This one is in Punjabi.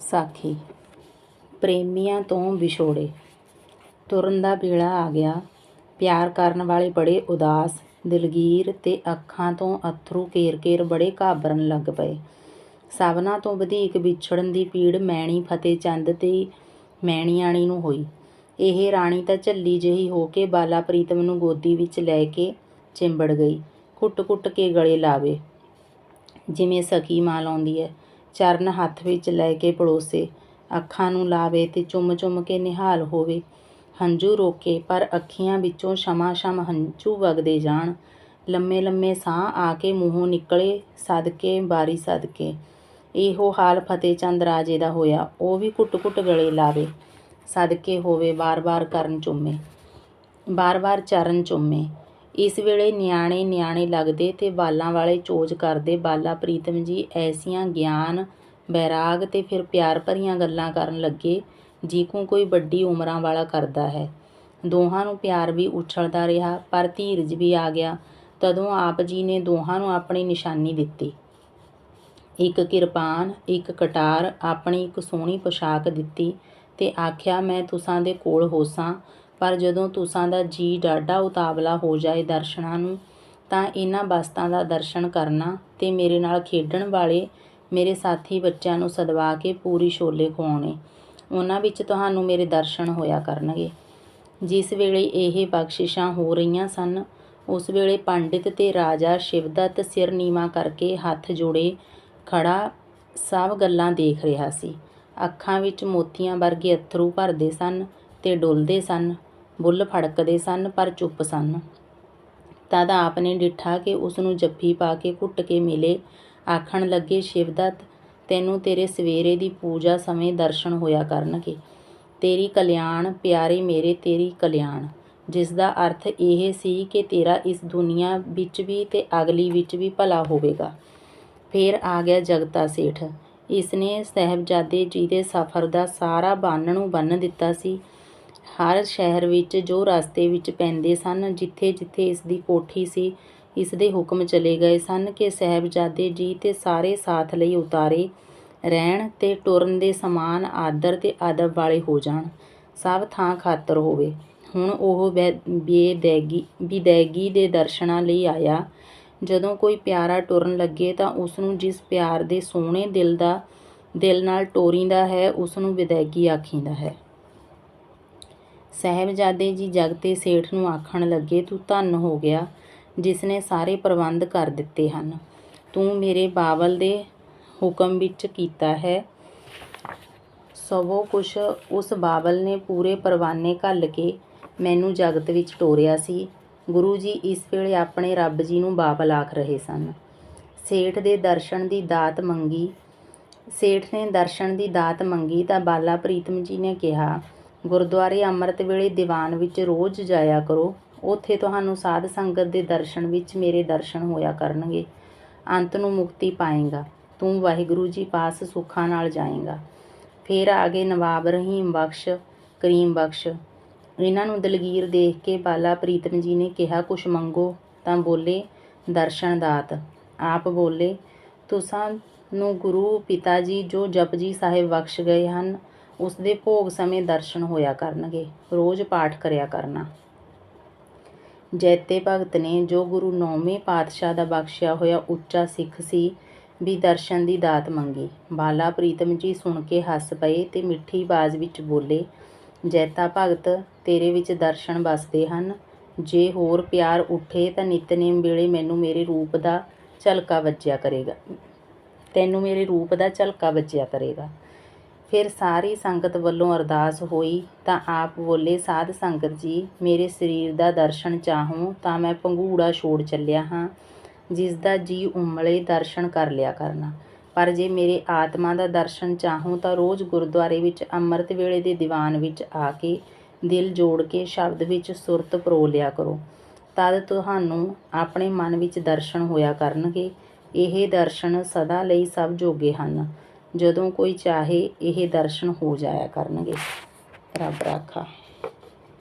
ਸਾਖੀ, ਪ੍ਰੇਮੀਆਂ ਤੋਂ ਵਿਛੋੜੇ। ਤੁਰਨ ਦਾ ਵੇਲਾ ਆ ਗਿਆ। ਪਿਆਰ ਕਰਨ ਵਾਲੇ ਬੜੇ ਉਦਾਸ, ਦਿਲਗੀਰ ਤੇ ਅੱਖਾਂ ਤੋਂ ਅੱਥਰੂ ਕੇਰ-ਕੇਰ ਬੜੇ ਘਾਬਰਨ ਲੱਗ ਪਏ। ਸਭਨਾਂ ਤੋਂ ਵਧੇਕ ਵਿਛੜਨ ਦੀ ਪੀੜ ਮੈਣੀ ਫਤਿਹ ਚੰਦ ਤੇ ਮੈਣੀਆਣੀ ਨੂੰ ਹੋਈ। ਇਹ ਰਾਣੀ ਤਾਂ ਝੱਲੀ ਜਿਹੀ ਹੋ ਕੇ ਬਾਲਾ ਪ੍ਰੀਤਮ ਨੂੰ ਗੋਦੀ ਵਿੱਚ ਲੈ ਕੇ ਚਿੰਬੜ ਗਈ। ਘੁੱਟ ਕੁੱਟ ਕੇ ਗਲੇ ਲਾਵੇ। ਜਿਵੇਂ ਸਕੀ ਮਾਂ ਲਾਉਂਦੀ ਹੈ। ਚਰਨ ਹੱਥ ਵਿੱਚ ਲੈ ਕੇ ਪੜੋਸੇ। ਅੱਖਾਂ ਨੂੰ ਲਾਵੇ ਤੇ ਚੁੰਮ-ਚੁੰਮ ਕੇ ਨਿਹਾਲ ਹੋਵੇ। ਹੰਝੂ ਰੋਕੇ, ਪਰ ਅੱਖੀਆਂ ਵਿੱਚੋਂ ਛਮਾ-ਛਮ ਹੰਝੂ ਵਗਦੇ ਜਾਣ। ਲੰਮੇ-ਲੰਮੇ ਸਾਹ ਆ ਕੇ ਮੂੰਹੋਂ ਨਿਕਲੇ ਸਦਕੇ, ਬਾਰੀ ਸਦਕੇ। ਇਹੋ ਹਾਲ ਫਤਿਹ ਚੰਦ ਰਾਜੇ ਦਾ ਹੋਇਆ। ਉਹ ਵੀ ਘੁੱਟ-ਘੁੱਟ ਗਲੇ ਲਾਵੇ। ਸਦਕੇ ਹੋਵੇ ਬਾਰ-ਬਾਰ ਕਰਨ ਚੁੰਮੇ। ਬਾਰ-ਬਾਰ ਚਰਨ ਚੁੰਮੇ। ਇਸ ਵੇਲੇ ਨਿਆਣੇ ਨਿਆਣੇ ਲੱਗਦੇ ਤੇ ਬਾਲਾਂ ਵਾਲੇ ਚੋਜ ਕਰਦੇ ਬਾਲਾ ਪ੍ਰੀਤਮ ਜੀ ਐਸੀਆਂ ਗਿਆਨ, ਬੈਰਾਗ ਤੇ ਫਿਰ ਪਿਆਰ ਭਰੀਆਂ ਗੱਲਾਂ ਕਰਨ ਲੱਗੇ, ਜਿਕੂ ਕੋਈ ਵੱਡੀ ਉਮਰਾਂ ਵਾਲਾ ਕਰਦਾ ਹੈ। ਦੋਹਾਂ ਨੂੰ ਪਿਆਰ ਵੀ ਉਛਲਦਾ ਰਿਹਾ, ਪਰ ਧੀਰਜ ਵੀ ਆ ਗਿਆ। ਤਦੋਂ ਆਪ ਜੀ ਨੇ ਦੋਹਾਂ ਨੂੰ ਆਪਣੀ ਨਿਸ਼ਾਨੀ ਦਿੱਤੀ। ਇੱਕ ਕਿਰਪਾਨ, ਇੱਕ ਕਟਾਰ, ਆਪਣੀ ਇੱਕ ਸੋਹਣੀ ਪੋਸ਼ਾਕ ਦਿੱਤੀ ਤੇ ਆਖਿਆ, ਮੈਂ ਤੁਸਾਂ ਦੇ ਕੋਲ ਹੋਸਾਂ। ਪਰ ਜਦੋਂ ਤੁਸਾਂ ਦਾ ਜੀ ਡਾਢਾ ਉਤਾਵਲਾ ਹੋ ਜਾਏ ਦਰਸ਼ਨਾਂ ਨੂੰ, ਤਾਂ ਇਹਨਾਂ ਵਸਤਾਂ ਦਾ ਦਰਸ਼ਨ ਕਰਨਾ ਤੇ ਮੇਰੇ ਨਾਲ ਖੇਡਣ ਵਾਲੇ ਮੇਰੇ ਸਾਥੀ ਬੱਚਿਆਂ ਨੂੰ ਸਦਵਾ ਕੇ ਪੂਰੀ ਛੋਲੇ ਖਵਾਉਣੇ ਉਹਨਾਂ ਵਿੱਚ ਤੁਹਾਨੂੰ ਮੇਰੇ ਦਰਸ਼ਨ ਹੋਇਆ ਕਰਨਗੇ। ਜਿਸ ਵੇਲੇ ਇਹ ਬਖਸ਼ਿਸ਼ਾਂ ਹੋ ਰਹੀਆਂ ਸਨ, ਉਸ ਵੇਲੇ ਪੰਡਿਤ ਤੇ ਰਾਜਾ ਸ਼ਿਵਦੱਤ ਸਿਰ ਨੀਵਾ ਕਰਕੇ ਹੱਥ ਜੋੜੇ ਖੜਾ ਸਭ ਗੱਲਾਂ ਦੇਖ ਰਿਹਾ ਸੀ। ਅੱਖਾਂ ਵਿੱਚ ਮੋਤੀਆਂ ਵਰਗੇ ਅੱਥਰੂ ਭਰਦੇ ਸਨ ਤੇ ਡੁੱਲਦੇ ਸਨ। ਬੁੱਲ ਫੜਕਦੇ ਸਨ, ਪਰ ਚੁੱਪ ਸਨ। ਤਦ ਆਪ ਨੇ ਡਿੱਠਾ ਕਿ ਉਸ ਨੂੰ ਜੱਫੀ ਪਾ ਕੇ ਘੁੱਟ ਕੇ ਮਿਲੇ। ਆਖਣ ਲੱਗੇ, ਸ਼ਿਵਦੱਤ, ਤੈਨੂੰ ਤੇਰੇ ਸਵੇਰੇ ਦੀ ਪੂਜਾ ਸਮੇਂ ਦਰਸ਼ਨ ਹੋਇਆ ਕਰਨਗੇ। ਤੇਰੀ ਕਲਿਆਣ, ਪਿਆਰੇ ਮੇਰੇ ਤੇਰੀ ਕਲਿਆਣ। ਜਿਸ ਦਾ ਅਰਥ ਇਹ ਸੀ ਕਿ ਤੇਰਾ ਇਸ ਦੁਨੀਆ ਵਿੱਚ ਵੀ ਤੇ ਅਗਲੀ ਵਿੱਚ ਵੀ ਭਲਾ ਹੋਵੇਗਾ। ਫੇਰ ਆ ਗਿਆ ਜਗਤਾ ਸੇਠ। ਇਸਨੇ ਸਹਿਬਜ਼ਾਦੇ ਜੀ ਦੇ ਸਫ਼ਰ ਦਾ ਸਾਰਾ ਬੰਨ ਨੂੰ ਬੰਨ ਦਿੱਤਾ ਸੀ। ਹਰ ਸ਼ਹਿਰ ਵਿੱਚ ਜੋ ਰਸਤੇ ਵਿੱਚ ਪੈਂਦੇ ਸਨ ਜਿੱਥੇ-ਜਿੱਥੇ ਇਸ ਦੀ ਕੋਠੀ ਸੀ, ਇਸ ਦੇ ਹੁਕਮ ਚਲੇ ਗਏ ਸਨ ਕਿ ਸਾਹਿਬਜ਼ਾਦੇ ਜੀ ਤੇ ਸਾਰੇ ਸਾਥ ਲਈ ਉਤਾਰੇ, ਰਹਿਣ ਤੇ ਟੁਰਨ ਦੇ ਸਮਾਨ, ਆਦਰ ਤੇ ਅਦਬ ਵਾਲੇ ਹੋ ਜਾਣ, ਸਭ ਥਾਂ ਖਾਤਰ ਹੋਵੇ। ਹੁਣ ਉਹ ਬੇਦੈਗੀ ਵਿਦੈਗੀ ਦੇ ਦਰਸ਼ਨਾਂ ਲਈ ਆਇਆ। ਜਦੋਂ ਕੋਈ ਪਿਆਰਾ ਟੁਰਨ ਲੱਗੇ ਤਾਂ ਉਸਨੂੰ ਜਿਸ ਪਿਆਰ ਦੇ ਸੋਹਣੇ ਦਿਲ ਦਾ, ਦਿਲ ਨਾਲ ਟੋਰੀਂਦਾ ਹੈ, ਉਸਨੂੰ ਵਿਦਾਇਗੀ ਵਿਦੈਗੀ ਆਖੀਂਦਾ ਹੈ। ਸਾਹਿਬਜ਼ਾਦੇ ਜੀ ਜਗਤੇ ਸੇਠ ਨੂੰ ਆਖਣ ਲੱਗੇ, ਤੂੰ ਧੰਨ ਹੋ ਗਿਆ ਜਿਸ ਨੇ ਸਾਰੇ ਪ੍ਰਬੰਧ ਕਰ ਦਿੱਤੇ ਹਨ। ਤੂੰ ਮੇਰੇ ਬਾਵਲ ਦੇ ਹੁਕਮ ਵਿੱਚ ਕੀਤਾ ਹੈ। ਸਭੋ ਕੁਛ ਉਸ ਬਾਬਲ ਨੇ ਪੂਰੇ ਪਰਵਾਨੇ ਘੱਲ ਕੇ ਮੈਨੂੰ ਜਗਤ ਵਿੱਚ ਟੋਰਿਆ ਸੀ। ਗੁਰੂ ਜੀ ਇਸ ਵੇਲੇ ਆਪਣੇ ਰੱਬ ਜੀ ਨੂੰ ਬਾਬਲ ਆਖ ਰਹੇ ਸਨ। ਸੇਠ ਦੇ ਦਰਸ਼ਨ ਦੀ ਦਾਤ ਮੰਗੀ। ਸੇਠ ਨੇ ਦਰਸ਼ਨ ਦੀ ਦਾਤ ਮੰਗੀ ਤਾਂ ਬਾਲਾ ਪ੍ਰੀਤਮ ਜੀ ਨੇ ਕਿਹਾ ਗੁਰਦੁਆਰੇ ਅੰਮ੍ਰਿਤ ਵੇਲੇ ਦੀਵਾਨ ਵਿੱਚ ਰੋਜ਼ ਜਾਇਆ ਕਰੋ। ਉੱਥੇ ਤੁਹਾਨੂੰ ਸਾਧ ਸੰਗਤ ਦੇ ਦਰਸ਼ਨ ਵਿੱਚ ਮੇਰੇ ਦਰਸ਼ਨ ਹੋਇਆ ਕਰਨਗੇ। ਅੰਤ ਨੂੰ ਮੁਕਤੀ ਪਾਏਗਾ। ਤੂੰ ਵਾਹਿਗੁਰੂ ਜੀ ਪਾਸ ਸੁੱਖਾਂ ਨਾਲ ਜਾਏਗਾ। ਫਿਰ ਆ ਗਏ ਨਵਾਬ ਰਹੀਮ ਬਖਸ਼, ਕਰੀਮ ਬਖਸ਼। ਇਹਨਾਂ ਨੂੰ ਦਲਗੀਰ ਦੇਖ ਕੇ ਬਾਲਾ ਪ੍ਰੀਤਮ ਜੀ ਨੇ ਕਿਹਾ, ਕੁਛ ਮੰਗੋ? ਤਾਂ ਬੋਲੇ, ਦਰਸ਼ਨ ਦਾਤ। ਆਪ ਬੋਲੇ, ਤੁਸਾਂ ਨੂੰ ਗੁਰੂ ਪਿਤਾ ਜੀ ਜੋ ਜਪਜੀ ਸਾਹਿਬ ਬਖਸ਼ ਗਏ ਹਨ ਉਸ ਦੇ ਭੋਗ ਸਮੇਂ ਦਰਸ਼ਨ ਹੋਇਆ ਕਰਨਗੇ, ਰੋਜ਼ ਪਾਠ ਕਰਿਆ ਕਰਨਾ। ਜੈਤੇ ਭਗਤ ਨੇ ਜੋ ਗੁਰੂ ਨੌਵੇਂ ਪਾਤਸ਼ਾਹ ਦਾ ਬਖਸ਼ਿਆ ਹੋਇਆ ਉੱਚਾ ਸਿੱਖ ਸੀ, ਵੀ ਦਰਸ਼ਨ ਦੀ ਦਾਤ ਮੰਗੀ। ਬਾਲਾ ਪ੍ਰੀਤਮ ਜੀ ਸੁਣ ਕੇ ਹੱਸ ਪਏ ਤੇ ਮਿੱਠੀ ਬਾਜ਼ ਵਿੱਚ ਬੋਲੇ, ਜੈਤਾ ਭਗਤ, ਤੇਰੇ ਵਿੱਚ ਦਰਸ਼ਨ ਵਸਦੇ ਹਨ। ਜੇ ਹੋਰ ਪਿਆਰ ਉੱਠੇ ਤਾਂ ਨਿਤਨੇਮ ਵੇਲੇ ਮੈਨੂੰ ਮੇਰੇ ਰੂਪ ਦਾ ਝਲਕਾ ਵੱਜਿਆ ਕਰੇਗਾ। ਤੈਨੂੰ ਮੇਰੇ ਰੂਪ ਦਾ ਝਲਕਾ ਵੱਜਿਆ ਕਰੇਗਾ। ਫਿਰ ਸਾਰੀ ਸੰਗਤ ਵੱਲੋਂ ਅਰਦਾਸ ਹੋਈ, ਤਾਂ ਆਪ ਬੋਲੇ, ਸਾਧ ਸੰਗਤ ਜੀ, ਮੇਰੇ ਸਰੀਰ ਦਾ ਦਰਸ਼ਨ ਚਾਹੋ, ਤਾਂ ਮੈਂ ਪੰਘੂੜਾ ਛੋੜ ਚੱਲਿਆ ਹਾਂ। ਜਿਸ ਦਾ ਜੀ ਉਮਲੇ ਦਰਸ਼ਨ ਕਰ ਲਿਆ ਕਰਨਾ। ਪਰ ਜੇ ਮੇਰੇ ਆਤਮਾ ਦਾ ਦਰਸ਼ਨ ਚਾਹੋ, ਤਾਂ ਰੋਜ਼ ਗੁਰਦੁਆਰੇ ਵਿੱਚ ਅੰਮ੍ਰਿਤ ਵੇਲੇ ਦੇ ਦੀਵਾਨ ਵਿੱਚ ਆ ਕੇ ਦਿਲ ਜੋੜ ਕੇ ਸ਼ਬਦ ਵਿੱਚ ਸੁਰਤ ਪਰੋ ਲਿਆ ਕਰੋ। ਤਦ ਤੁਹਾਨੂੰ ਆਪਣੇ ਮਨ ਵਿੱਚ ਦਰਸ਼ਨ ਹੋਇਆ ਕਰਨਗੇ। ਇਹ ਦਰਸ਼ਨ ਸਦਾ ਲਈ ਸਭ ਜੋਗੇ ਹਨ। ਜਦੋਂ ਕੋਈ ਚਾਹੇ ਇਹ ਦਰਸ਼ਨ ਹੋ ਜਾਇਆ ਕਰਨਗੇ। ਰੱਬ ਰਾਖਾ।